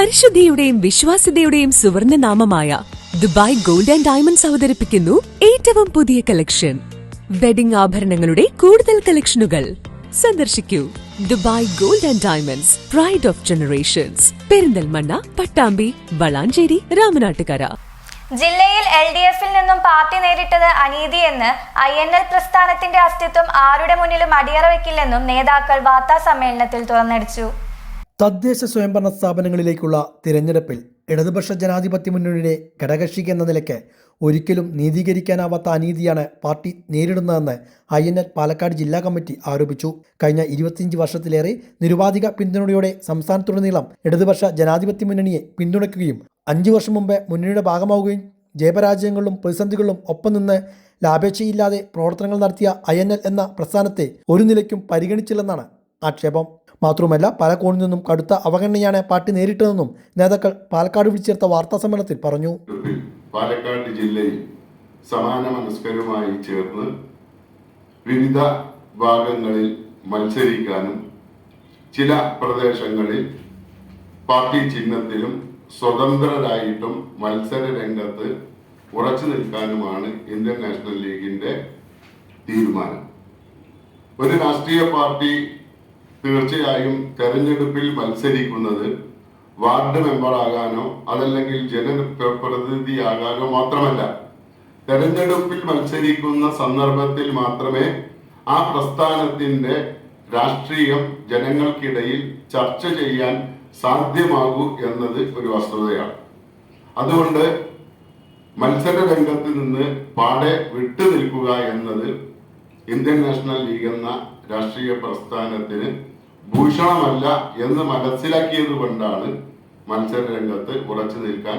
പരിശുദ്ധിയുടെയും വിശ്വാസ്യതയുടെയും സുവർണ നാമമായ ദുബായ് ഗോൾഡ് ആൻഡ് ഡയമണ്ട്സ് അവതരിപ്പിക്കുന്നു ഏറ്റവും പുതിയ കളക്ഷൻ വെഡിംഗ് ആഭരണങ്ങളുടെ കൂടുതൽ കളക്ഷനുകൾ സന്ദർശിക്കൂ. Dubai gold and diamonds pride of generations Perinthalmanna Pattambi Valanchery Ramanattukara. ജില്ലയിൽ എൽ ഡി എഫിൽ നിന്നും പാർട്ടി നേരിട്ടത് അനീതിയെന്ന് ഐ എൻ എൽ പ്രസ്ഥാനത്തിന്റെ അസ്തിത്വം ആരുടെ മുന്നിലും അടിയറ വെക്കില്ലെന്നും നേതാക്കൾ വാർത്താ സമ്മേളനത്തിൽ തുറന്നടിച്ചു. തദ്ദേശ സ്വയംഭരണ സ്ഥാപനങ്ങളിലേക്കുള്ള തിരഞ്ഞെടുപ്പിൽ ഇടതുപക്ഷ ജനാധിപത്യ മുന്നണിയുടെ ഘടകക്ഷിക്ക് എന്ന നിലയ്ക്ക് ഒരിക്കലും നീതീകരിക്കാനാവാത്ത അനീതിയാണ് പാർട്ടി നേരിടുന്നതെന്ന് ഐ എൻ എൽ പാലക്കാട് ജില്ലാ കമ്മിറ്റി ആരോപിച്ചു. കഴിഞ്ഞ ഇരുപത്തിയഞ്ച് വർഷത്തിലേറെ നിരുപാധിക പിന്തുണയോടെ സംസ്ഥാനത്തുടനീളം ഇടതുപക്ഷ ജനാധിപത്യ മുന്നണിയെ പിന്തുണയ്ക്കുകയും അഞ്ചു വർഷം മുമ്പ് മുന്നണിയുടെ ഭാഗമാവുകയും ജയപരാജയങ്ങളിലും പ്രതിസന്ധികളിലും ഒപ്പം നിന്ന് ലാഭേച്ഛയില്ലാതെ പ്രവർത്തനങ്ങൾ നടത്തിയ ഐ എന്ന പ്രസ്ഥാനത്തെ ഒരു നിലയ്ക്കും പരിഗണിച്ചില്ലെന്നാണ് ആക്ഷേപം. മാത്രവുമല്ല പല കോണിൽ നിന്നും കടുത്ത അവഗണനയാണ് പാർട്ടി നേരിട്ടതെന്നും നേതാക്കൾ പാലക്കാട് വിളിച്ചേർത്ത വാർത്താ സമ്മേളനത്തിൽ പറഞ്ഞു. പാലക്കാട് ജില്ലയിൽ സമാന മനസ്കരുമായി ചേർന്ന് വിവിധ ഭാഗങ്ങളിൽ മത്സരിക്കാനും ചില പ്രദേശങ്ങളിൽ പാർട്ടി ചിഹ്നത്തിലും സ്വതന്ത്രരായിട്ടും മത്സര രംഗത്ത് ഉറച്ചു നിൽക്കാനുമാണ് ഇന്ത്യൻ നാഷണൽ ലീഗിന്റെ തീരുമാനം. ഒരു രാഷ്ട്രീയ പാർട്ടി തീർച്ചയായും തെരഞ്ഞെടുപ്പിൽ മത്സരിക്കുന്നത് വാർഡ് മെമ്പറാകാനോ അതല്ലെങ്കിൽ ജനപ്രതിനിധിയാകാനോ മാത്രമല്ല. തെരഞ്ഞെടുപ്പിൽ മത്സരിക്കുന്ന സന്ദർഭത്തിൽ മാത്രമേ ആ പ്രസ്ഥാനത്തിന്റെ രാഷ്ട്രീയം ജനങ്ങൾക്കിടയിൽ ചർച്ച ചെയ്യാൻ സാധ്യമാകൂ എന്നത് ഒരു വസ്തുതയാണ്. അതുകൊണ്ട് മത്സര രംഗത്ത് നിന്ന് പാടെ വിട്ടു നിൽക്കുക എന്നത് ഇന്ത്യൻ നാഷണൽ ലീഗ് എന്ന രാഷ്ട്രീയ പ്രസ്ഥാനത്തിന് ഭൂഷണമല്ല എന്ന് മനസ്സിലാക്കിയത് കൊണ്ടാണ് മത്സര രംഗത്ത് ഉറച്ചു നിൽക്കാൻ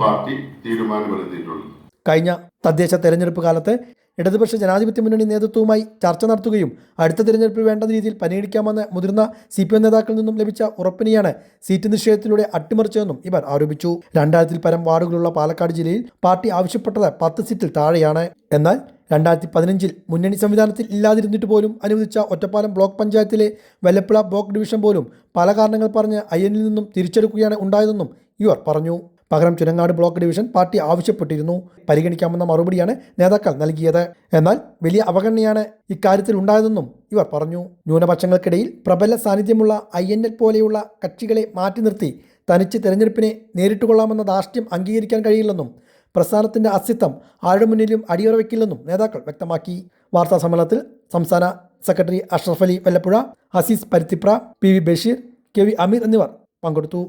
പാർട്ടി തീരുമാനമെടുത്തിട്ടുള്ളത്. കഴിഞ്ഞ തദ്ദേശ തെരഞ്ഞെടുപ്പ് കാലത്ത് ഇടതുപക്ഷ ജനാധിപത്യ മുന്നണി നേതൃത്വവുമായി ചർച്ച നടത്തുകയും അടുത്ത തിരഞ്ഞെടുപ്പിൽ വേണ്ട രീതിയിൽ പരിഗണിക്കാമെന്ന് മുതിർന്ന സി പി എം നേതാക്കളിൽ നിന്നും ലഭിച്ച ഉറപ്പിനെയാണ് സീറ്റ് നിശ്ചയത്തിലൂടെ അട്ടിമറിച്ചതെന്നും ഇവർ ആരോപിച്ചു. രണ്ടായിരത്തിൽ പരം വാർഡുകളുള്ള പാലക്കാട് ജില്ലയിൽ പാർട്ടി ആവശ്യപ്പെട്ടത് പത്ത് സീറ്റിൽ താഴെയാണ്. എന്നാൽ രണ്ടായിരത്തി പതിനഞ്ചിൽ മുന്നണി സംവിധാനത്തിൽ ഇല്ലാതിരുന്നിട്ട് പോലും അനുവദിച്ച ഒറ്റപ്പാലം ബ്ലോക്ക് പഞ്ചായത്തിലെ വെല്ലപ്പുഴ ബ്ലോക്ക് ഡിവിഷൻ പോലും പല കാരണങ്ങൾ പറഞ്ഞ് അയ്യനിൽ നിന്നും തിരിച്ചെടുക്കുകയാണ് ഉണ്ടായതെന്നും ഇവർ പറഞ്ഞു. പകരം ചുരങ്ങാട് ബ്ലോക്ക് ഡിവിഷൻ പാർട്ടി ആവശ്യപ്പെട്ടിരുന്നു. പരിഗണിക്കാമെന്ന മറുപടിയാണ് നേതാക്കൾ നൽകിയത്. എന്നാൽ വലിയ അവഗണനയാണ് ഇക്കാര്യത്തിൽ ഉണ്ടായതെന്നും ഇവർ പറഞ്ഞു. ന്യൂനപക്ഷങ്ങൾക്കിടയിൽ പ്രബല സാന്നിധ്യമുള്ള ഐ എൻ എൽ പോലെയുള്ള കക്ഷികളെ മാറ്റി നിർത്തി തനിച്ച് തെരഞ്ഞെടുപ്പിനെ നേരിട്ടുകൊള്ളാമെന്ന ധാർഷ്ട്യം അംഗീകരിക്കാൻ കഴിയില്ലെന്നും പ്രസ്ഥാനത്തിന്റെ അസ്തിത്വം ആരുടെ മുന്നിലും അടിയറ നേതാക്കൾ വ്യക്തമാക്കി. വാർത്താ സമ്മേളനത്തിൽ സംസ്ഥാന secretary Ashraf Ali Vallappuzha Hasees Paruthipra P V Basheer K V Ameer എന്നിവർ പങ്കെടുത്തു.